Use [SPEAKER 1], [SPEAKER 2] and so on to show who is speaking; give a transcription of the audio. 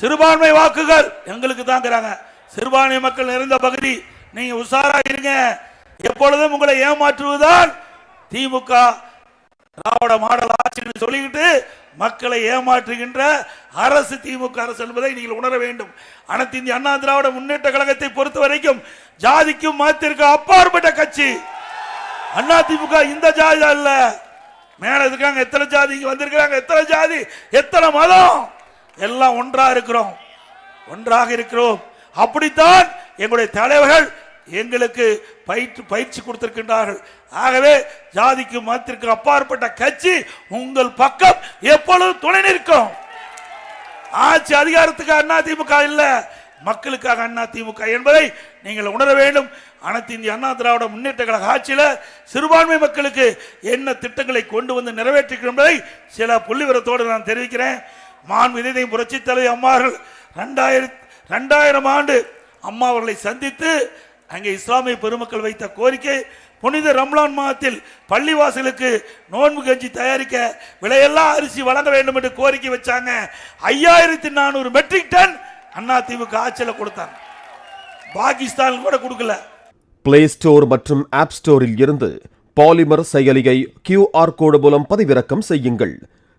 [SPEAKER 1] சிறுபான்மை வாக்குகள் எங்களுக்கு தாங்கிறாங்க. சிறுபான்மை மக்கள் நிறைந்த பகுதி. நீங்க உஷாரா இருங்க. எப்பொழுதும் உங்களை ஏமாற்றுவதுதான் திமுக திராவிட மாடல் ஆட்சின்னு சொல்லிக்கிட்டு மக்களை ஏமாற்றுகின்ற அரசு திமுக அரசு என்பதை நீங்கள் உணர வேண்டும். அனைத்து இந்திய அண்ணா திராவிட முன்னேற்ற கழகத்தை பொறுத்த வரைக்கும் ஜாதிக்கும் மதத்திற்கு அப்பாற்பட்ட கட்சி. அண்ணா திமுக இந்த ஜாதி அல்ல. மேல இருக்காங்க எத்தனை ஜாதி வந்திருக்கிறாங்க எத்தனை ஜாதி எத்தனை மதம்? எல்லாம் ஒன்றா இருக்கிறோம். ஒன்றாக இருக்கிறோம். அப்படித்தான் எங்களுடைய தலைவர்கள் எங்களுக்கு பயிற்சி பயிற்சி கொடுத்திருக்கின்றார்கள். ஆகவே ஜாதிக்கு மதத்திற்கு அப்பாற்பட்ட கட்சி உங்கள் பக்கம் எப்பொழுதும் துணை நிற்கும். ஆட்சி அதிகாரத்துக்கு அண்ணா திமுக இல்ல. மக்களுக்காக அண்ணா திமுக என்பதை நீங்கள் உணர வேண்டும். அனைத்து இந்திய அண்ணா திராவிட முன்னேற்ற கழக ஆட்சியில் சிறுபான்மை மக்களுக்கு என்ன திட்டங்களை கொண்டு வந்து நிறைவேற்றிக்கிறோம் என்பதை சில புள்ளிவரத்தோடு நான் தெரிவிக்கிறேன். மான் விதை புரட்சி தலைவி அம்மார்கள் ரெண்டாயிரத்தி ரெண்டாயிரம் ஆண்டு அம்மா அவர்களை சந்தித்து அங்கே இஸ்லாமிய பெருமக்கள் வைத்த கோரிக்கை புனித ரம்லான் மாதத்தில் பள்ளிவாசலுக்கு நோன்பு கஞ்சி தயாரிக்க விலையெல்லாம் அரிசி வழங்க வேண்டும் என்று கோரிக்கை வச்சாங்க. ஐயாயிரத்தி நானூறு மெட்ரிக் டன் அண்ணா தீவுக்கு ஆட்சியில் கொடுத்தாங்க. பாகிஸ்தான் கூட கொடுக்கல.
[SPEAKER 2] பிளே ஸ்டோர் மற்றும் ஆப் ஸ்டோரில் இருந்து பாலிமர் செயலியை கியூஆர் கோடு மூலம் பதிவிறக்கம் செய்யுங்கள்.